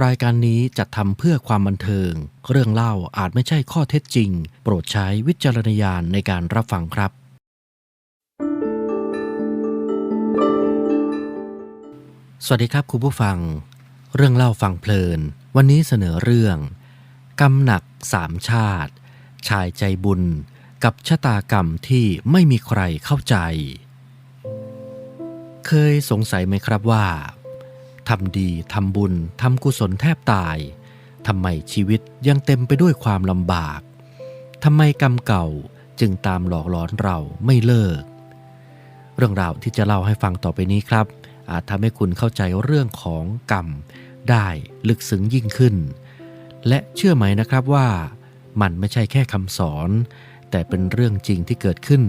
รายการนี้จัดทำเพื่อความบันเทิง เรื่องเล่าอาจไม่ใช่ข้อเท็จจริง โปรดใช้วิจารณญาณในการรับฟังครับ สวัสดีครับคุณผู้ฟัง เรื่องเล่าฟังเพลิน วันนี้เสนอเรื่องกรรมหนักสามชาติ ชายใจบุญ กับชะตากรรมที่ไม่มีใครเข้าใจ เคยสงสัยไหมครับว่า ทำดีทำบุญทำกุศลแทบตายทำไมชีวิตยังเต็มไปด้วยความลำบากทำไมกรรมเก่าจึงตามหลอกหลอนเราไม่เลิก เรื่องราวที่จะเล่าให้ฟังต่อไปนี้ครับ อาจทำให้คุณเข้าใจเรื่องของกรรมได้ลึกซึ้งยิ่งขึ้น และเชื่อไหมนะครับว่า มันไม่ใช่แค่คำสอน แต่เป็นเรื่องจริงที่เกิดขึ้น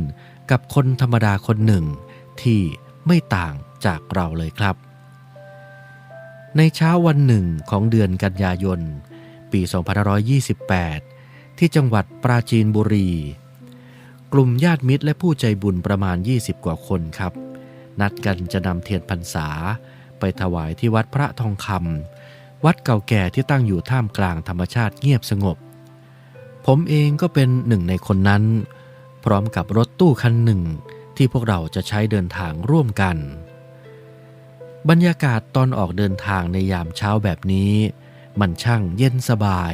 กับคนธรรมดาคนหนึ่ง ที่ไม่ต่างจากเราเลยครับ ในเช้าวันหนึ่งของเดือนกันยายน ปี 2528 ที่จังหวัดปราจีนบุรี กลุ่มญาติมิตรและผู้ใจบุญประมาณ 20 กว่าคนครับ นัดกันจะนำเทียนพรรษา ไปถวายที่วัดพระทองคำวัดเก่าแก่ที่ตั้งอยู่ท่ามกลางธรรมชาติเงียบสงบ ผมเองก็เป็นหนึ่งในคนนั้น พร้อมกับรถตู้คันหนึ่งที่พวกเราจะใช้เดินทางร่วมกัน บรรยากาศตอนออกเดินทางในยามเช้าแบบนี้ มันช่างเย็นสบาย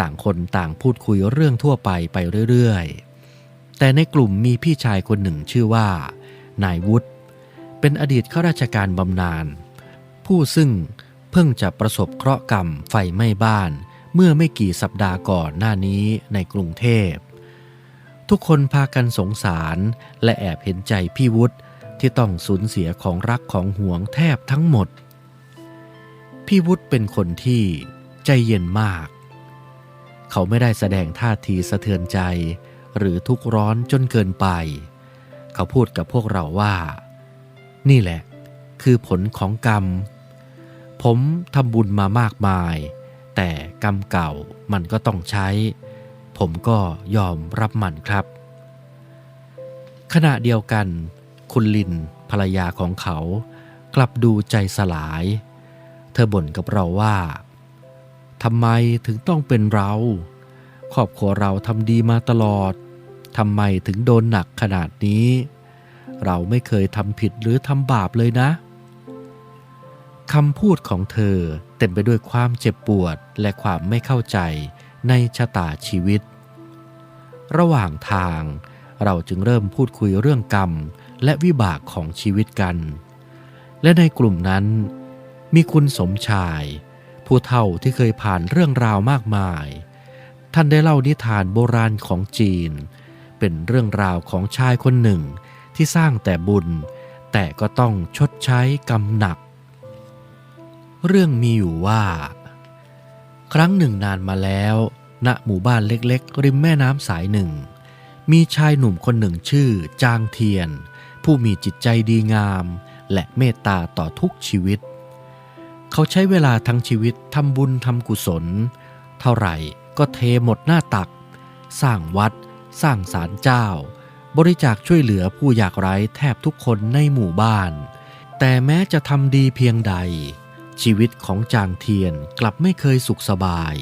ต่างคนต่างพูดคุยเรื่องทั่วไปไปเรื่อยๆ แต่ในกลุ่มมีพี่ชายคนหนึ่งชื่อว่า นายวุฒิเป็นอดีตข้าราชการบำนาญผู้ซึ่งเพิ่งจะประสบเคราะห์กรรมไฟไหม้บ้าน เมื่อไม่กี่สัปดาห์ก่อนหน้านี้ในกรุงเทพ ทุกคนพากันสงสารและแอบเห็นใจพี่วุฒิ ที่ต้องสูญเสียของรักของห่วงแทบทั้งหมด พี่วุฒิเป็นคนที่ใจเย็นมาก เขาไม่ได้แสดงท่าทีสะเทือนใจ หรือทุกข์ร้อนจนเกินไป เขาพูดกับพวกเราว่า นี่แหละ คือผลของกรรม ผมทำบุญมามากมาย แต่กรรมเก่ามันก็ต้องใช้ ผมก็ยอมรับมันครับ ขณะเดียวกัน คุณลินภรรยาของเขา กลับดูใจสลาย เธอบ่นกับเราว่าทำไมถึงต้องเป็นเราครอบครัวเราทำดีมาตลอดทำไมถึงโดนหนักขนาดนี้ เราไม่เคยทำผิดหรือทำบาปเลยนะคำพูดของเธอเต็มไปด้วยความเจ็บปวดและความไม่เข้าใจในชะตาชีวิต ระหว่างทางเราจึงเริ่มพูดคุยเรื่องกรรม และวิบากของชีวิตกัน และในกลุ่มนั้น มีคุณสมชาย ผู้เฒ่าที่เคยผ่านเรื่องราวมากมาย ท่านได้เล่านิทานโบราณของจีน เป็นเรื่องราวของชายคนหนึ่งที่สร้างแต่บุญ แต่ก็ต้องชดใช้กรรมหนัก เรื่องมีอยู่ว่า ครั้งหนึ่งนานมาแล้วณหมู่บ้านเล็กๆ ริมแม่น้ำสายหนึ่ง มีชายหนุ่มคนหนึ่งชื่อจางเทียน ผู้มีจิตใจดีงาม และเมตตาต่อทุกชีวิต เขาใช้เวลาทั้งชีวิตทำบุญทำกุศล เท่าไหร่ก็เทหมดหน้าตัก สร้างวัด สร้างศาลเจ้า บริจาคช่วยเหลือผู้ยากไร้แทบทุกคนในหมู่บ้าน แต่แม้จะทำดีเพียงใด ชีวิตของจางเทียนกลับไม่เคยสุขสบาย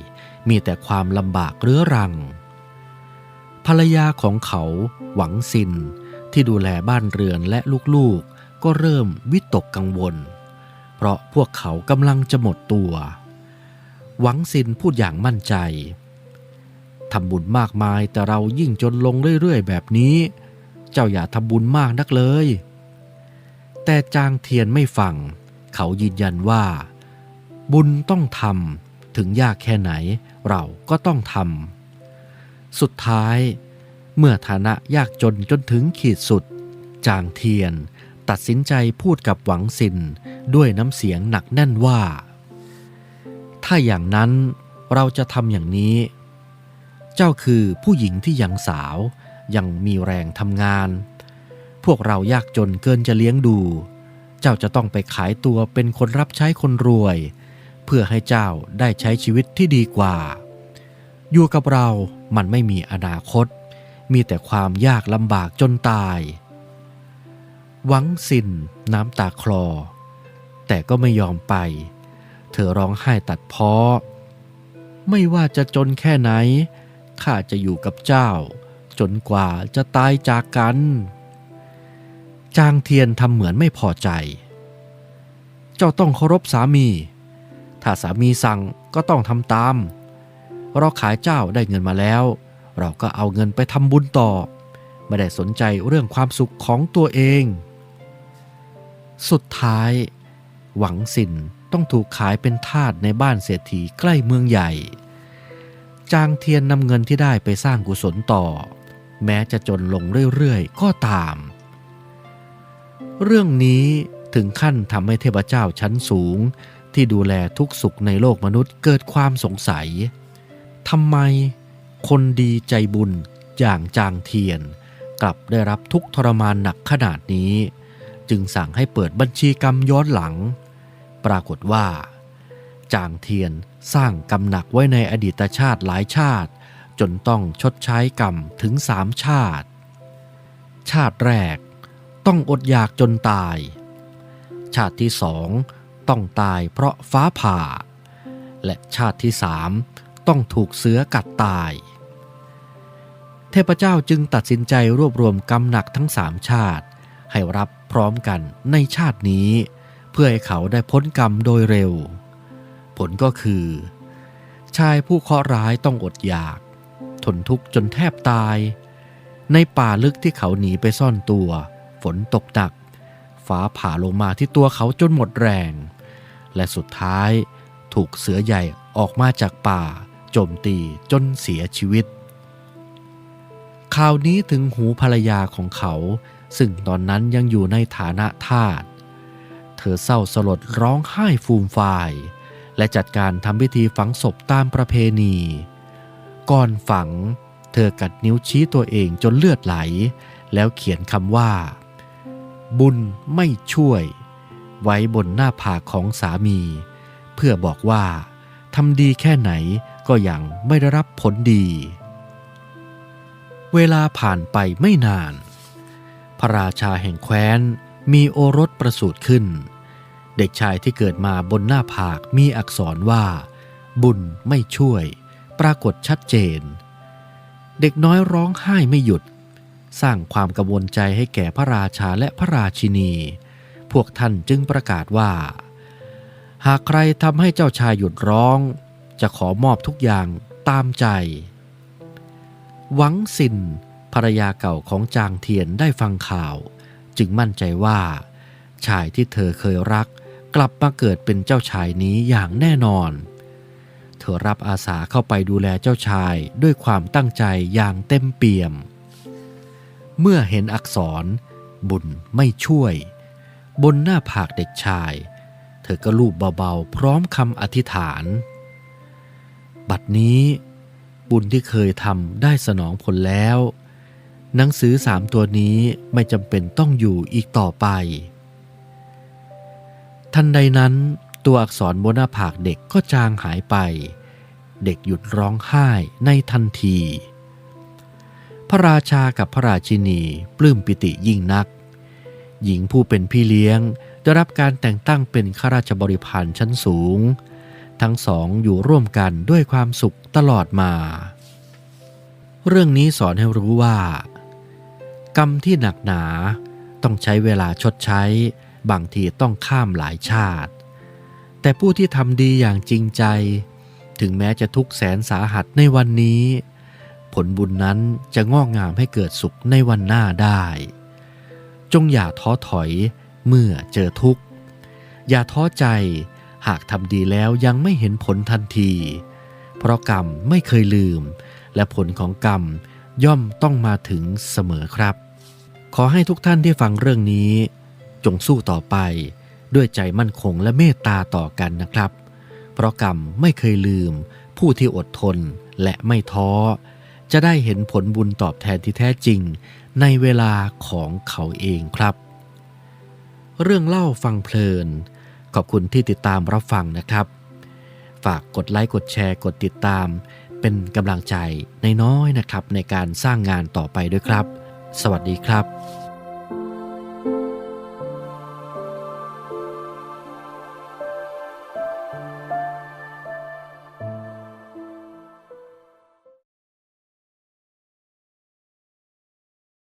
มีแต่ความลำบากเรื้อรังภรรยาของเขาหวังสิน ที่ดูแลบ้านเรือนและลูกๆ ก็เริ่มวิตกกังวล เพราะพวกเขากำลังจะหมดตัว หวังสินพูดอย่างมั่นใจทำบุญมากมายแต่เรายิ่งจนลงเรื่อยๆ แบบนี้ เจ้าอย่าทำบุญมากนักเลย แต่จางเทียนไม่ฟัง เขายืนยันว่า บุญต้องทำถึงยากแค่ไหนเราก็ต้องทำสุดท้าย เมื่อฐานะยากจนจนถึงขีดสุด จางเทียนตัดสินใจพูดกับหวังสินด้วยน้ำเสียงหนักแน่นว่า ถ้าอย่างนั้นเราจะทำอย่างนี้ เจ้าคือผู้หญิงที่ยังสาวยังมีแรงทำงาน พวกเรายากจนเกินจะเลี้ยงดู เจ้าจะต้องไปขายตัวเป็นคนรับใช้คนรวย เพื่อให้เจ้าได้ใช้ชีวิตที่ดีกว่า อยู่กับเรามันไม่มีอนาคต มีแต่ความยากลำบากจนตาย หวังสินน้ำตาคลอ แต่ก็ไม่ยอมไป เธอร้องไห้ตัดเพ้อ ไม่ว่าจะจนแค่ไหน ข้าจะอยู่กับเจ้า จนกว่าจะตายจากกัน จางเทียนทำเหมือนไม่พอใจ เจ้าต้องเคารพสามี ถ้าสามีสั่งก็ต้องทำตาม เราขายเจ้าได้เงินมาแล้ว เราก็เอาเงินไปทำบุญต่อ ไม่ได้สนใจเรื่องความสุขของตัวเอง สุดท้าย หวังสินต้องถูกขายเป็นทาสในบ้านเศรษฐีใกล้เมืองใหญ่ จางเทียนนำเงินที่ได้ไปสร้างกุศลต่อ แม้จะจนลงเรื่อยๆ ก็ตาม เรื่องนี้ถึงขั้นทำให้เทพเจ้าชั้นสูงที่ดูแลทุกสุขในโลกมนุษย์เกิดความสงสัยทำไม คนดีใจบุญอย่างจางเทียน กลับได้รับทุกทรมานหนักขนาดนี้ จึงสั่งให้เปิดบัญชีกรรมย้อนหลัง ปรากฏว่า จางเทียนสร้างกรรมหนักไว้ในอดีตชาติหลายชาติ จนต้องชดใช้กรรมถึงสามชาติ ชาติแรกต้องอดอยากจนตาย ชาติที่สองต้องตายเพราะฟ้าผ่า และชาติที่สาม ต้องถูกเสือกัดตาย เทพเจ้าจึงตัดสินใจรวบรวมกรรมหนักทั้งสามชาติ ให้รับพร้อมกันในชาตินี้ เพื่อให้เขาได้พ้นกรรมโดยเร็ว ผลก็คือ ชายผู้เคราะห์ร้ายต้องอดอยาก ทนทุกข์จนแทบตาย ในป่าลึกที่เขาหนีไปซ่อนตัว ฝนตกหนักฟ้าผ่าลงมาที่ตัวเขาจนหมดแรง และสุดท้ายถูกเสือใหญ่ออกมาจากป่า โจมตีจนเสียชีวิต ข่าวนี้ถึงหูภรรยาของเขา ซึ่งตอนนั้นยังอยู่ในฐานะทาสเธอเศร้าสลดร้องไห้ฟูมฟาย และจัดการทำพิธีฝังศพตามประเพณี ก่อนฝัง เธอกัดนิ้วชี้ตัวเองจนเลือดไหล แล้วเขียนคำว่า บุญไม่ช่วย ไว้บนหน้าผากของสามี เพื่อบอกว่า ทำดีแค่ไหนก็ยังไม่ได้รับผลดี เวลาผ่านไปไม่นาน พระราชาแห่งแคว้นมีโอรสประสูติขึ้น เด็กชายที่เกิดมาบนหน้าผากมีอักษรว่า บุญไม่ช่วย ปรากฏชัดเจน เด็กน้อยร้องไห้ไม่หยุด สร้างความกังวลใจให้แก่พระราชาและพระราชินี พวกท่านจึงประกาศว่า หากใครทำให้เจ้าชายหยุดร้อง จะขอมอบทุกอย่างตามใจ หวังสินภรรยาเก่าของจางเทียนได้ฟังข่าว จึงมั่นใจว่า ชายที่เธอเคยรัก กลับมาเกิดเป็นเจ้าชายนี้อย่างแน่นอน เธอรับอาสาเข้าไปดูแลเจ้าชายด้วยความตั้งใจอย่างเต็มเปี่ยม เมื่อเห็นอักษร บุญไม่ช่วย บนหน้าผากเด็กชาย ธอก็ลูบเบาๆ พร้อมคำอธิษฐาน บัดนี้บุญที่เคยทำได้สนองผลแล้ว หนังสือสามตัวนี้ไม่จำเป็นต้องอยู่อีกต่อไป ทันใดนั้นตัวอักษรบนหน้าผากเด็กก็จางหายไป เด็กหยุดร้องไห้ในทันที พระราชากับพระราชินีปลื้มปิติยิ่งนัก หญิงผู้เป็นพี่เลี้ยง ได้รับการแต่งตั้งเป็นข้าราชบริพารชั้นสูง ทั้งสองอยู่ร่วมกันด้วยความสุขตลอดมา เรื่องนี้สอนให้รู้ว่า กรรมที่หนักหนาต้องใช้เวลาชดใช้ บางทีต้องข้ามหลายชาติ แต่ผู้ที่ทำดีอย่างจริงใจ ถึงแม้จะทุกข์แสนสาหัสในวันนี้ ผลบุญนั้นจะงอกงามให้เกิดสุขในวันหน้าได้ จงอย่าท้อถอย เมื่อเจอทุกข์ อย่าท้อใจหากทำดีแล้วยังไม่เห็นผลทันที เพราะกรรมไม่เคยลืม และผลของกรรมย่อมต้องมาถึงเสมอครับ ขอให้ทุกท่านที่ฟังเรื่องนี้ จงสู้ต่อไป ด้วยใจมั่นคงและเมตตาต่อกันนะครับ เพราะกรรมไม่เคยลืม ผู้ที่อดทนและไม่ท้อ จะได้เห็นผลบุญตอบแทนที่แท้จริง ในเวลาของเขาเองครับ เรื่องเล่าฟังเพลิน ขอบคุณที่ติดตามรับฟังนะครับ ฝากกดไลค์กดแชร์กดติดตาม เป็นกำลังใจในน้อยนะครับในการสร้างงานต่อไปด้วยครับ สวัสดีครับ